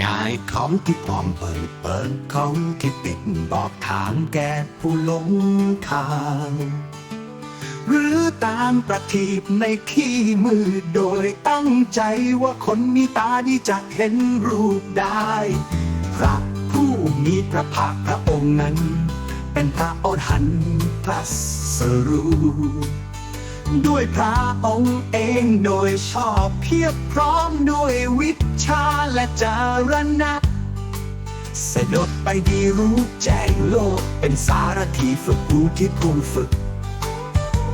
ง่ายของที่ปลอมเปิดเปิดของที่ปิดบอกทางแก่ผู้หลงทางหรือตามประทีปในที่มืดโดยตั้งใจว่าคนมีตาดีจะเห็นรูปได้ พระผู้มีพระภาคพระองค์นั้น เป็นพระอรหันต์พระสรูปด้วยพระองค์เองโดยชอบเพียบพร้อมด้วยวิชาและจารณะ เสด็จไปดีรู้แจ้งโลกเป็นสารถีฝึกผู้ที่ผู้ฝึก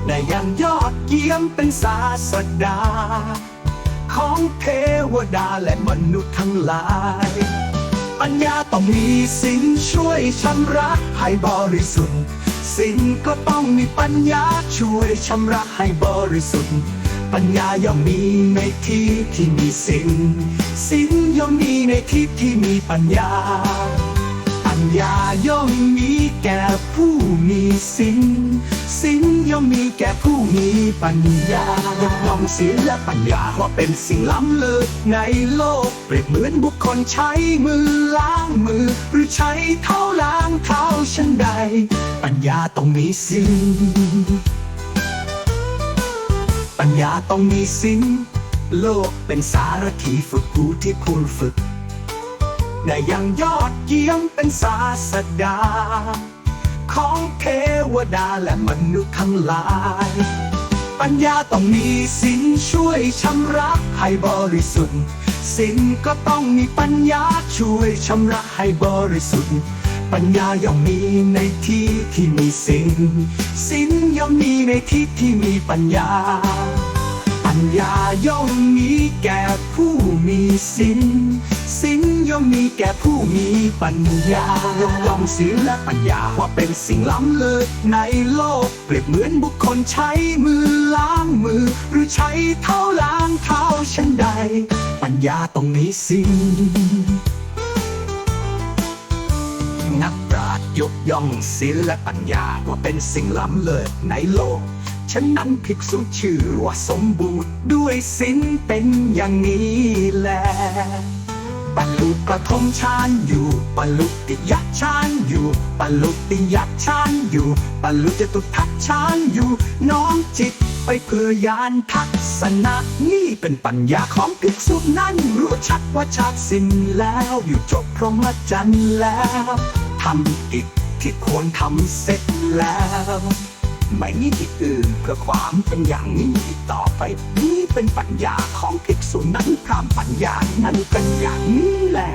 ได้อยังยอดเยี่ยมเป็นศาสดา ของเทวดาและมนุษย์ทั้งหลาย ปัญญาต้องมีสินช่วยชำระให้บริสุทธิ์สินก็ต้องมีปัญญาช่วยชำระให้บริสุทธิ์ ปัญญาย่อมมีในที่ที่มีสินสินย่อมมีในที่ที่มีปัญญา ปัญญาย่อมมีแก่ผู้มีสิน อมมีแก่ผู้มีปัญญายกย่องศีลและปัญญาว่าเป็นสิ่งล้ำเลิศในโลก เปรียบเหมือนบุคคลใช้มือล้างมือ หรือใช้เท้าล้างเท้าฉันใด ปัญญาต้องมีสินปัญญาต้องมีสินโลกเป็นสารถีฝึกผู้ที่คุณฝึกได้อยังยอดเยี่ยมเป็นศาสดา ของเทวดาและมนุษย์ทั้งหลาย ปัญญาต้องมีสินช่วยชำระให้บริสุทธิ์สินก็ต้องมีปัญญาช่วยชำระให้บริสุทธิ์ ปัญญาย่อมมีในที่ที่มีสินสินย่อมมีในที่ที่มีปัญญา ปัญญาย่อมมีแก่ผู้มีสิน สินย่อมมีแก่ผู้มีปัญญายกย่องศีลและปัญญาว่าเป็นสิ่งล้ำเลิศในโลก เปรียบเหมือนบุคคลใช้มือล้างมือ หรือใช้เท้าล้างเท้าฉันใด ปัญญาต้องมีสินนักปราชญ์ยกย่องศีลและปัญญาว่าเป็นสิ่งล้ำเลิศในโลกฉะนั้นภิกษุชื่อว่าสมบูรณ์ด้วยศีลเป็นอย่างนี้แหละ บรรลุกระทมฌานอยู่บรรลุติยฌานอยู่บรรลุติยฌานอยู่บรรลุจตุทัชฌานอยู่น้อมจิตไปเพื่อยานทัศนะนี่เป็นปัญญาของภิกษุนั้นรู้ชัดว่าชาติสิ้นแล้วอยู่จบพรหมจรรย์แล้วทำกิจที่ควรทำเสร็จแล้ว ไม่มีที่อื่นเพื่อความเป็นอย่างนี้ต่อไป นี่เป็นปัญญาของภิกษุนั้นพรามปัญญานั้นเป็นอย่างนี้แหละ